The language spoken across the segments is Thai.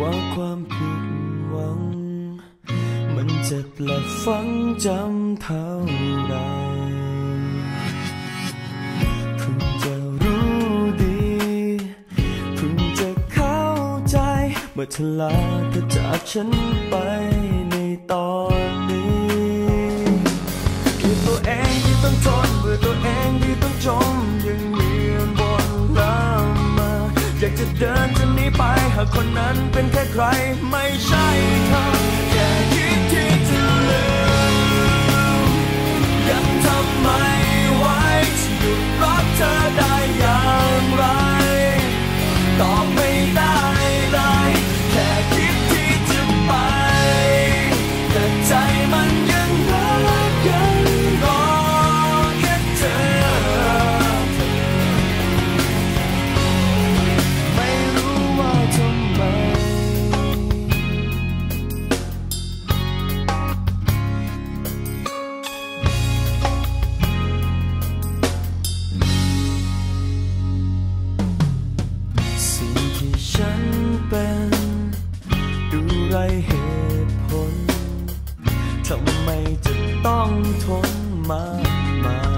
ว่าความผิดหวัง มันเจ็บและฝังจำเท่าไรเพิ่งจะรู้ดีเพิ่งจะเข้าใจเมื่อเธอลาเธอจากฉันไปากจะเดินจะหนีไปหากคนนั้นเป็นแค่ใครไม่ใช่เธอ ไรเหตุผล ทำไมจะต้องทนมากมาย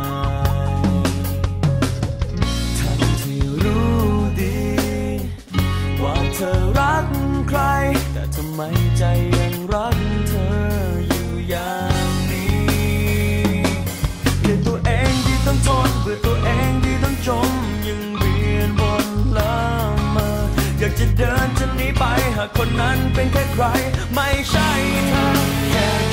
นจะหนีไป หากคนนั้นเป็นแค่ใคร ไม่ใช่เธอแค่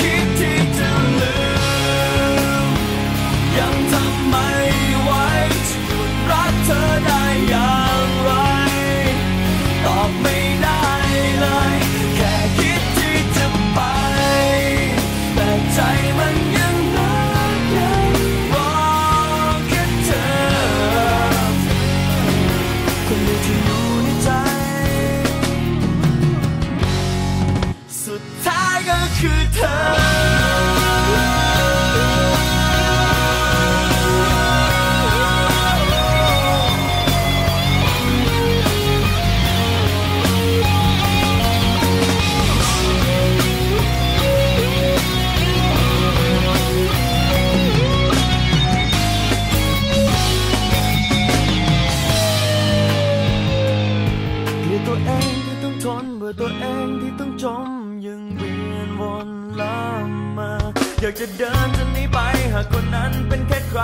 อยากจะเดินจนนี้ไป หากคนนั้นเป็นแค่ใคร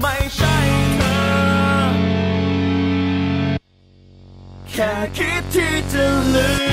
ไม่ใช่เธอ แค่คิดที่จะลืม